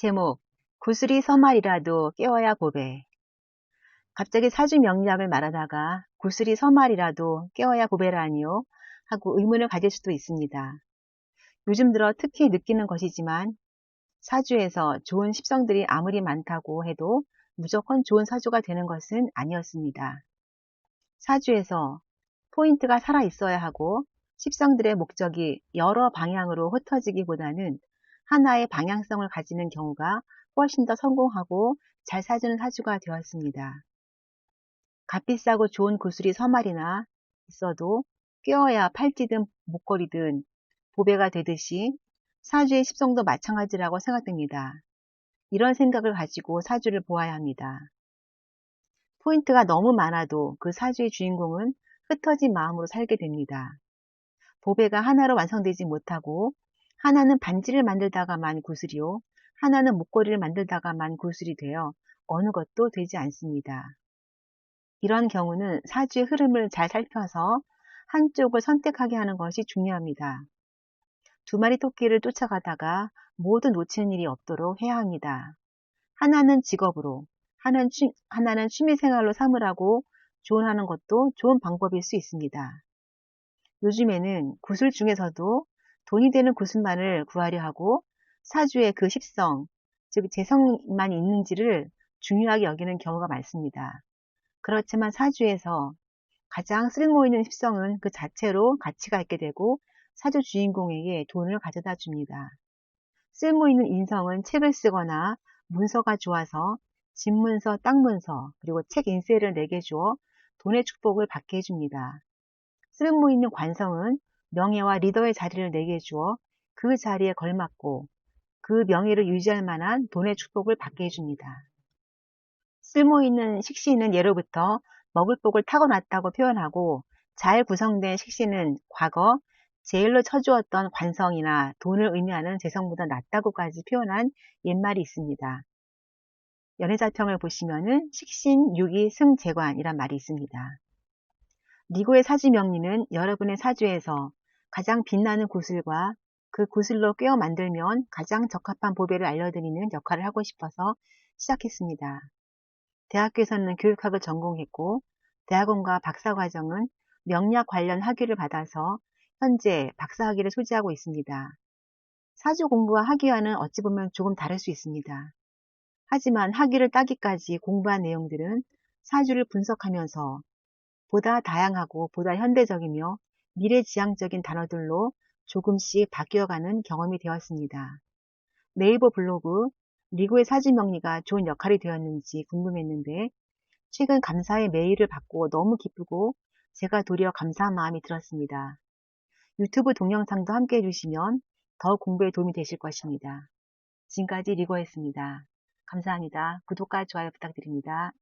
제목 구슬이 서말이라도 깨워야 보배 갑자기 사주 명리학을 말하다가 구슬이 서말이라도 깨워야 보배라니요 하고 의문을 가질 수도 있습니다. 요즘 들어 특히 느끼는 것이지만 사주에서 좋은 십성들이 아무리 많다고 해도 무조건 좋은 사주가 되는 것은 아니었습니다. 사주에서 포인트가 살아 있어야 하고 십성들의 목적이 여러 방향으로 흩어지기보다는 하나의 방향성을 가지는 경우가 훨씬 더 성공하고 잘 사주는 사주가 되었습니다. 값비싸고 좋은 구슬이 서말이나 있어도 꿰어야 팔찌든 목걸이든 보배가 되듯이 사주의 십성도 마찬가지라고 생각됩니다. 이런 생각을 가지고 사주를 보아야 합니다. 포인트가 너무 많아도 그 사주의 주인공은 흩어진 마음으로 살게 됩니다. 보배가 하나로 완성되지 못하고 하나는 반지를 만들다가만 구슬이요. 하나는 목걸이를 만들다가만 구슬이 되어 어느 것도 되지 않습니다. 이런 경우는 사주의 흐름을 잘 살펴서 한쪽을 선택하게 하는 것이 중요합니다. 두 마리 토끼를 쫓아가다가 모두 놓치는 일이 없도록 해야 합니다. 하나는 직업으로, 하나는, 취, 하나는 취미생활로 삼으라고 조언하는 것도 좋은 방법일 수 있습니다. 요즘에는 구슬 중에서도 돈이 되는 구슬만을 구하려 하고 사주의 그 십성, 즉 재성만 있는지를 중요하게 여기는 경우가 많습니다. 그렇지만 사주에서 가장 쓸모 있는 십성은 그 자체로 가치가 있게 되고 사주 주인공에게 돈을 가져다 줍니다. 쓸모 있는 인성은 책을 쓰거나 문서가 좋아서 집문서, 땅문서, 그리고 책 인쇄를 내게 주어 돈의 축복을 받게 해줍니다. 쓸모 있는 관성은 명예와 리더의 자리를 내게 주어 그 자리에 걸맞고 그 명예를 유지할 만한 돈의 축복을 받게 해줍니다. 쓸모있는 식신은 예로부터 먹을 복을 타고났다고 표현하고 잘 구성된 식신은 과거 제일로 쳐주었던 관성이나 돈을 의미하는 재성보다 낫다고까지 표현한 옛말이 있습니다. 연애자평을 보시면은 식신, 유기, 승, 재관이란 말이 있습니다. 리고의 사주 명리는 여러분의 사주에서 가장 빛나는 구슬과 그 구슬로 꿰어 만들면 가장 적합한 보배를 알려드리는 역할을 하고 싶어서 시작했습니다. 대학교에서는 교육학을 전공했고 대학원과 박사과정은 명리학 관련 학위를 받아서 현재 박사학위를 소지하고 있습니다. 사주 공부와 학위와는 어찌 보면 조금 다를 수 있습니다. 하지만 학위를 따기까지 공부한 내용들은 사주를 분석하면서 보다 다양하고 보다 현대적이며 미래지향적인 단어들로 조금씩 바뀌어가는 경험이 되었습니다. 네이버 블로그 리고의 사진 명리가 좋은 역할이 되었는지 궁금했는데 최근 감사의 메일을 받고 너무 기쁘고 제가 도리어 감사한 마음이 들었습니다. 유튜브 동영상도 함께 해주시면 더 공부에 도움이 되실 것입니다. 지금까지 리고였습니다. 감사합니다. 구독과 좋아요 부탁드립니다.